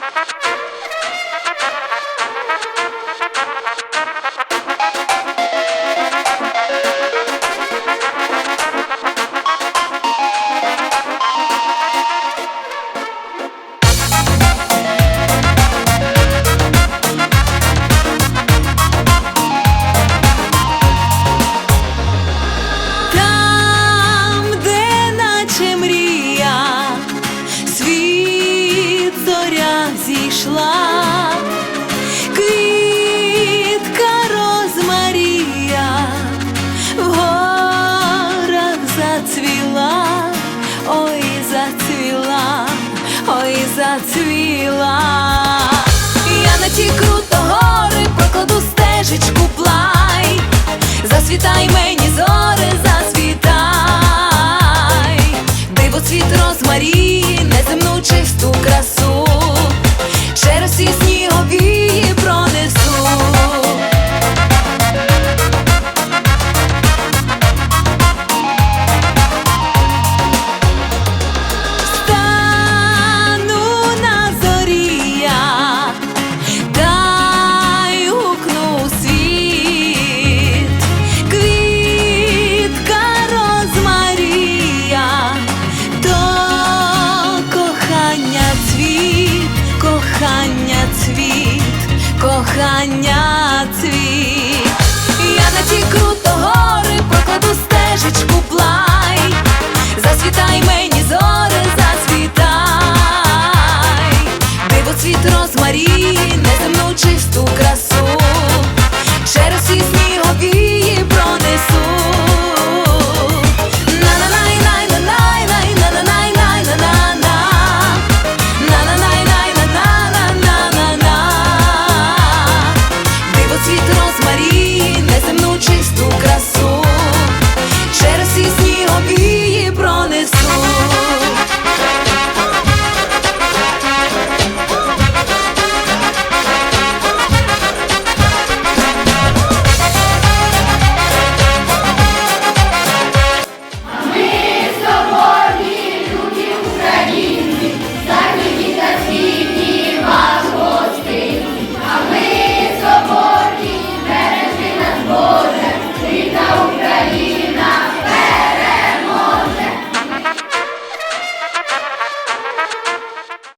Ha ha ha! Зійшла, квітка розмарія, в горах зацвіла, ой, зацвіла, ой, зацвіла. Я на ті круто гори прокладу стежечку плай. Засвітай мені зоре, засвітай, диво цвіт розмарії, неземну чисту красу, кохання цвіт, кохання